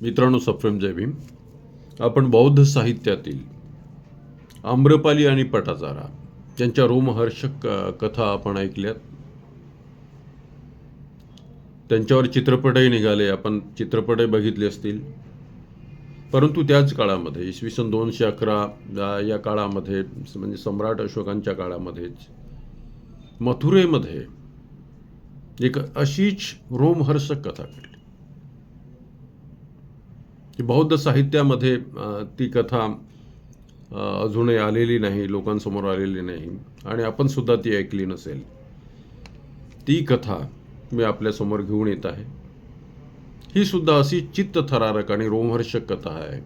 मित्रांनो सप्रेम जय भीम. आपण बौद्ध साहित्यातील आम्रपाली आणि पटाचारा यांच्या रोमहर्षक कथा आपण ऐकल्यात. त्यांच्यावर चित्रपटही निघाले आपण चित्रपटही बघितले असतील. परंतु त्याच काळामध्ये इसवी सन दोनशे अकरा या- या काळामध्ये म्हणजे सम्राट अशोकांच्या काळामध्येच मथुरेमध्ये एक अशीच रोमहर्षक कथा घडली. की बौद्ध साहित्यामध्ये ती कथा अजूनही आलेली नाही लोकांसमोर आलेली नाही आणि आपण सुद्धा ती ऐकली नसेल. ती कथा मी आपल्यासमोर घेऊन येत आहे. ही सुद्धा अशी चित्तथरारक आणि रोमहर्षक कथा आहे.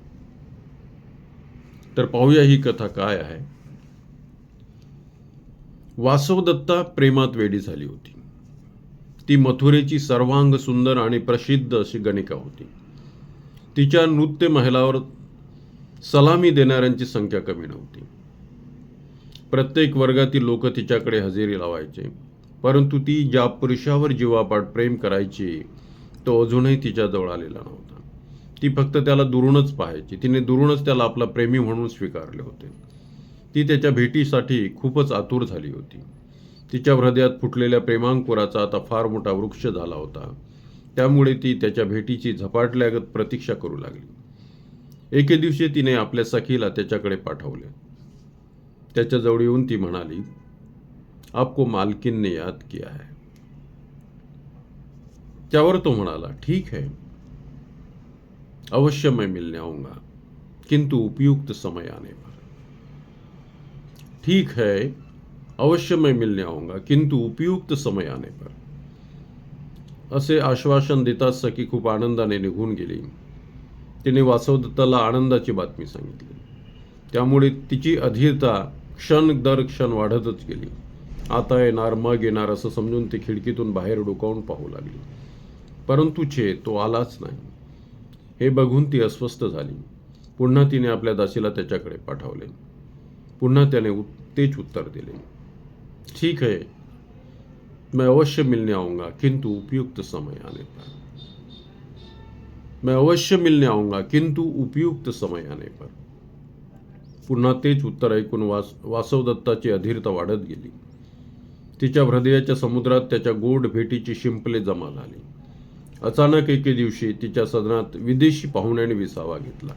तर पाहूया ही कथा काय आहे. वासवदत्ता प्रेमात वेडी झाली होती. ती मथुरेची सर्वांग सुंदर आणि प्रसिद्ध अशी गणिका होती. तिच्या नृत्य महिलावर सलामी देणाऱ्यांची संख्या कमी नव्हती. प्रत्येक वर्गातील लोक तिच्याकडे हजेरी लावायचे परंतु ती ज्या पुरुषावर जीवापाठ प्रेम करायची तो अजूनही तिच्याजवळ आलेला नव्हता. ती फक्त त्याला दुरूनच पाहायची. तिने दुरूनच त्याला आपला प्रेमी म्हणून स्वीकारले होते. ती त्याच्या भेटीसाठी खूपच आतुर झाली होती. तिच्या हृदयात फुटलेल्या प्रेमांकुराचा आता फार मोठा वृक्ष झाला होता. त्यामुळे ती त्याच्या भेटीची झपाटल्यागत प्रतीक्षा करू लागली. एके दिवशी तिने आपल्या सखीला त्याच्याकडे पाठवले. त्याच्याजवळ येऊन ती म्हणाली आपको मालकीन ने याद किया है. त्यावर तो म्हणाला ठीक है अवश्य मैं मिलने आऊंगा किंतु उपयुक्त समय आने पर. ठीक है अवश्य मैं मिलने आऊंगा किंतु उपयुक्त समय आने पर. असे आश्वासन देताच सखी खूप आनंदाने निघून गेली. तिने वासवदत्ताला आनंदाची बातमी सांगितली. त्यामुळे तिची अधीरता क्षण दर क्षण वाढतच गेली. आता येणार मग येणार असं समजून ती खिडकीतून बाहेर डोकावून पाहू लागली. परंतु छे तो आलाच नाही. हे बघून ती अस्वस्थ झाली. पुन्हा तिने आपल्या दासीला त्याच्याकडे पाठवले. पुन्हा त्याने उ तेच उत्तर दिले. ठीक आहे. मैं अवश्य मिलने आऊंगा किंतु उपयुक्त समय आने पर। मैं अवश्य मिलने आऊंगा किंतु उपयुक्त समय आने पर। पुन्हा तेच उत्तर ऐकून वास वासवदत्ताची अधीरता वाढत गेली. तिच्या हृदयाच्या समुद्रात त्याच्या गोड भेटीची शिंपले जमा झाली. अचानक एके दिवशी तिच्या सदनात विदेशी पाहुण्याने विसावा घेतला.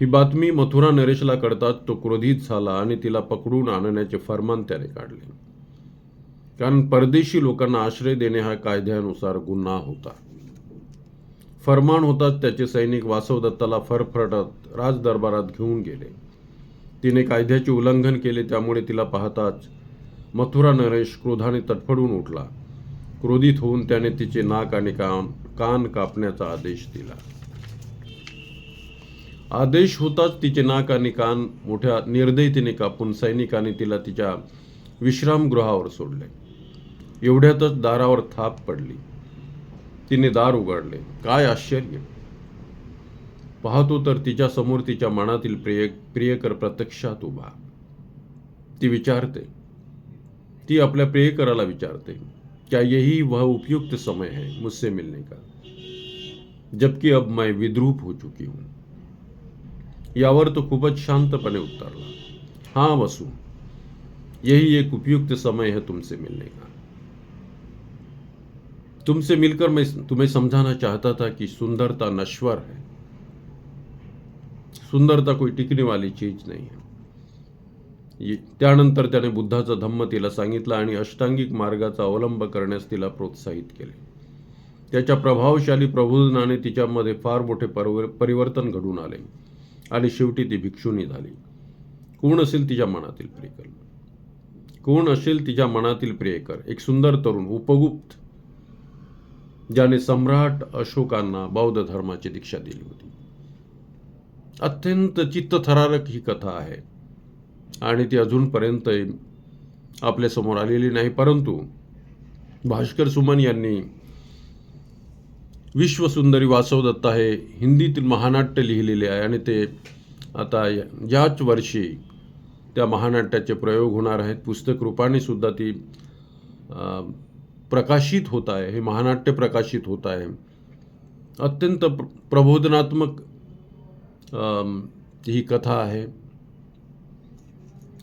ही बातमी मथुरा नरेशला कळताच तो क्रोधित झाला आणि तिला पकडून आणण्याचे फरमान त्याने काढले. कारण परदेशी लोकांना आश्रय देणे हा कायद्यानुसार गुन्हा होता. फरमान होताच त्याचे सैनिक वासवदत्ताला फरफरटत राजदरबारात घेऊन गेले. तिने कायद्याचे उल्लंघन केले त्यामुळे तिला पाहताच मथुरा नरेश क्रोधाने तडफडून उठला. क्रोधित होऊन त्याने तिचे नाक आणि कान कान कापण्याचा आदेश दिला. आदेश होताच तिचे नाक आणि कान मोठ्या निर्दयतेने कापून सैनिकाने तिला तिच्या विश्रामगृहावर सोडले. एवढ्यातच दारावर थाप पडली. तिने दार उघडले. काय आश्चर्य! पाहतो तर तिच्या समोर तिच्या मनातील प्रिय प्रियकर प्रत्यक्षात उभा. ती विचारते. ती आपल्या प्रियकराला विचारते. क्या यही वह उपयुक्त समय है? मुझसे मिलने का. जबकि अब मैं विद्रूप हो चुकी हूं. यावर तो खूपच शांतपणे उत्तरला हां वसु यही एक उपयुक्त समय है तुमसे मिलने का. तुमसे मिलकर मैं तुम्हें समझाना चाहता था कि सुंदरता नश्वर है। सुंदरता कोई टिकने वाली चीज नहीं है। त्यानंतर त्याने बुद्धाचा धम्म तिला सांगितला आणि अष्टांगिक मार्गाचा अवलंब करण्यास तिला प्रोत्साहित केले. त्याच्या प्रभावशाली प्रबोधनाने तिच्यामध्ये फार मोठे परिवर्तन घडून आले आणि शेवटी ती भिक्षुणी झाली. कोण असेल तिच्या मनातील प्रियकर कोण असेल तिच्या मनातील प्रियकर? एक सुंदर तरुण उपगुप्त ज्याने सम्राट अशोकांना बौद्ध धर्माची दीक्षा दिली होती. अत्यंत चित्तथरारक ही कथा आहे. आणि ती अजूनपर्यंत आपल्यासमोर आलेली नाही परंतु भास्कर सुमन यांनी विश्वसुंदरी वासवदत्ता हे हिंदीतील महानाट्य लिहिलेले आहे आणि ते आता याच वर्षी त्या महानाट्याचे प्रयोग होणार आहेत. पुस्तक रूपाने सुद्धा ती प्रकाशित होत आहे हे महानाट्य प्रकाशित होत आहे अत्यंत प्र प्रबोधनात्मक ही कथा आहे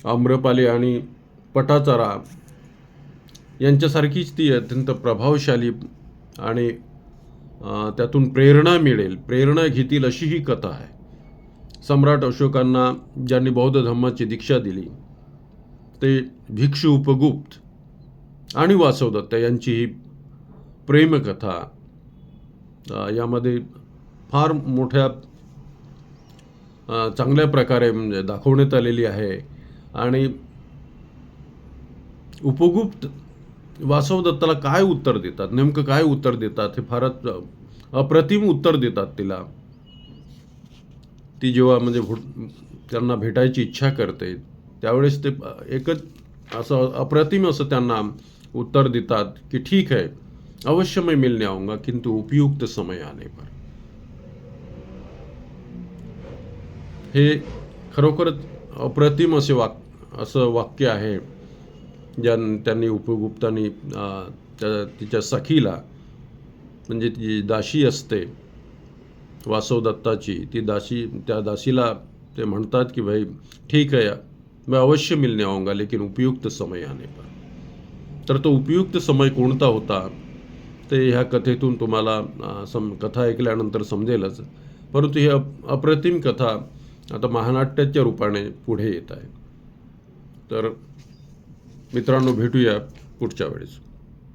आम्रपाली आणि पटाचारा यांच्यासारखीच ती अत्यंत प्रभावशाली आणि त्यातून प्रेरणा मिळेल प्रेरणा घेतील अशी ही कथा आहे सम्राट अशोकांना ज्यांनी बौद्ध धर्माची दीक्षा दिली ते भिक्षू उपगुप्त आणि वासवदत्त यांची ही प्रेमकथा यामध्ये फार मोठ्या चांगल्या प्रकारे म्हणजे दाखवण्यात आलेली आहे. आणि उपगुप्त वासवदत्ताला काय उत्तर देतात? नेमकं काय उत्तर देतात? हे फारच अप्रतिम उत्तर देतात तिला. ती जेव्हा म्हणजे त्यांना भेटायची इच्छा करते त्यावेळेस ते एकच असं अप्रतिम असं त्यांना उत्तर देतात की ठीक है अवश्य मैं मिलने आऊंगा किंतु उपयुक्त समय आने पर। हे खरोखरच अप्रतिम असे वाक असं वाक्य आहे ज्या त्यांनी उपगुप्तांनी तिच्या सखीला म्हणजे ती दाशी असते वासवदत्ताची ती दाशी त्या दासीला ते म्हणतात की भाई ठीक आहे मैं अवश्य मिलने आऊंगा लेकिन उपयुक्त समय आने पर। तर तो उपयुक्त समय कोणता होता ते ह्या कथेतून तुम्हाला सम कथा ऐकल्यानंतर समजेलच. परंतु ही अप अप्रतिम कथा आता महानाट्याच्या रूपाने पुढे येत आहे. तर मित्रांनो भेटूया पुढच्या वेळेस.